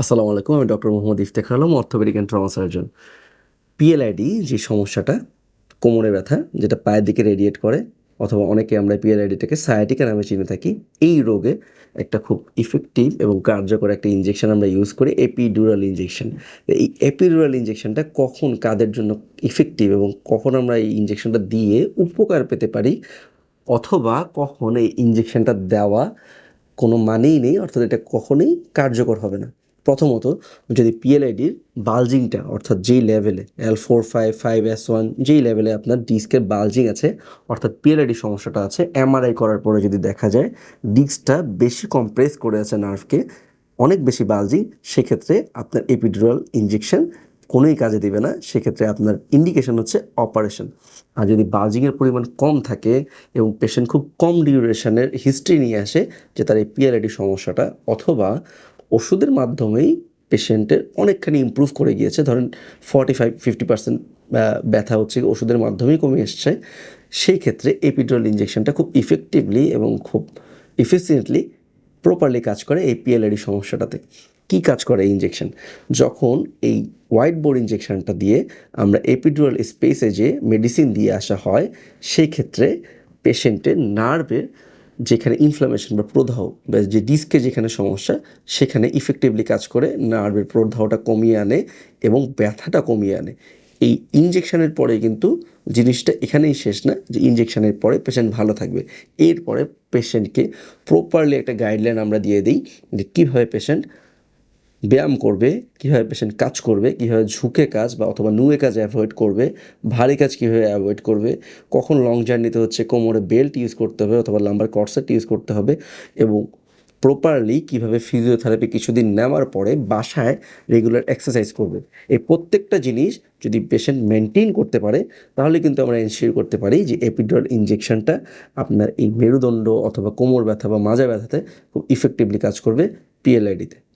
আসসালামু আলাইকুম, আমি doctor Mohammad Iftekhar Alam, orthopaedic and trauma surgeon. PLID যে সমস্যাটা, কোমরে ব্যথা, যেটা পায়ের দিকে রেডিয়েট করে, অথবা অনেকে আমরা পিএলআইডিটাকে সায়াটিকা নামে চিনে থাকি, এই রোগে একটা খুব ইফেক্টিভ এবং কার্যকর একটা ইঞ্জেকশন আমরা ইউজ করি এপিডুরাল ইঞ্জেকশন এই এপিডুরাল ইঞ্জেকশনটা কখন কাদের জন্য ইফেক্টিভ এবং কখন আমরা এই ইঞ্জেকশনটা দিয়ে উপকার পেতে পারি, অথবা কখন এই ইঞ্জেকশনটা দেওয়া কোনো মানেই নেই, অর্থাৎ এটা কখনোই কার্যকর হবে না। প্রথমত, যদি পিএলআইডির বালজিংটা অর্থাৎ যেই লেভেলে L four five five S one যেই লেভেলে আপনার ডিস্কের বালজিং আছে, অর্থাৎ পিএলআইডি সমস্যাটা আছে এমআরআই করার পরে যদি দেখা যায় ডিস্কটা বেশি কম্প্রেস করে আছে নার্ভকে অনেক বেশি বালজিং সেক্ষেত্রে আপনার এপিডুরাল ইঞ্জেকশন কোনোই কাজে দিবে না, সেক্ষেত্রে আপনার ইন্ডিকেশন হচ্ছে অপারেশন আর যদি বালজিংয়ের পরিমাণ কম থাকে এবং পেশেন্ট খুব কম ডিউরেশনের হিস্ট্রি নিয়ে আসে, যে তার এই পিআরআইডি সমস্যাটা, অথবা ওষুধের মাধ্যমেই পেশেন্টের অনেকখানি ইমপ্রুভ করে গিয়েছে। ধরেন ফর্টি ফাইভ ফিফটি পার্সেন্ট ব্যথা হচ্ছে, ওষুধের মাধ্যমেই কমে এসছে। সেই ক্ষেত্রে এপিডুরাল ইঞ্জেকশনটা খুব ইফেক্টিভলি এবং খুব ইফিসিয়েন্টলি প্রপারলি কাজ করে এই পিএলআইডি সমস্যাটাতে। কি কাজ করে এই ইঞ্জেকশন যখন এই হোয়াইট বোর্ড ইঞ্জেকশনটা দিয়ে আমরা এপিডুরাল স্পেসে যে মেডিসিন দিয়ে আসা হয়, সেই ক্ষেত্রে পেশেন্টের নার্ভের যেখানে ইনফ্লামেশন বা প্রদাহ বা যে ডিস্কে যেখানে সমস্যা, সেখানে ইফেক্টিভলি কাজ করে নার্ভের প্রদাহটা কমিয়ে আনে এবং ব্যথাটা কমিয়ে আনে। এই ইঞ্জেকশানের পরে কিন্তু জিনিসটা এখানেই শেষ না, যে ইঞ্জেকশানের পরে পেশেন্ট ভালো থাকবে। এরপরে পেশেন্টকে প্রপারলি একটা গাইডলাইন আমরা দিয়ে দিই যে কীভাবে পেশেন্ট ব্যায়াম করবে, কীভাবে পেশেন্ট কাজ করবে, কীভাবে ঝুঁকে কাজ বা অথবা নুয়ে কাজ অ্যাভয়েড করবে, ভারী কাজ কীভাবে অ্যাভয়েড করবে, কখন লং জার্নিতে হচ্ছে, কোমরে বেল্ট ইউজ করতে হবে অথবা লাম্বার কর্সেট ইউজ করতে হবে এবং প্রপারলি কীভাবে ফিজিওথেরাপি কিছুদিন নেওয়ার পরে বাসায় রেগুলার এক্সারসাইজ করবে। এই প্রত্যেকটা জিনিস যদি পেশেন্ট মেনটেন করতে পারে, তাহলে কিন্তু আমরা এনশিওর করতে পারি যে এপিডুরাল ইঞ্জেকশনটা আপনার এই মেরুদণ্ড অথবা কোমর ব্যথা বা মাজা ব্যথাতে খুব ইফেক্টিভলি কাজ করবে পিএলআইডিতে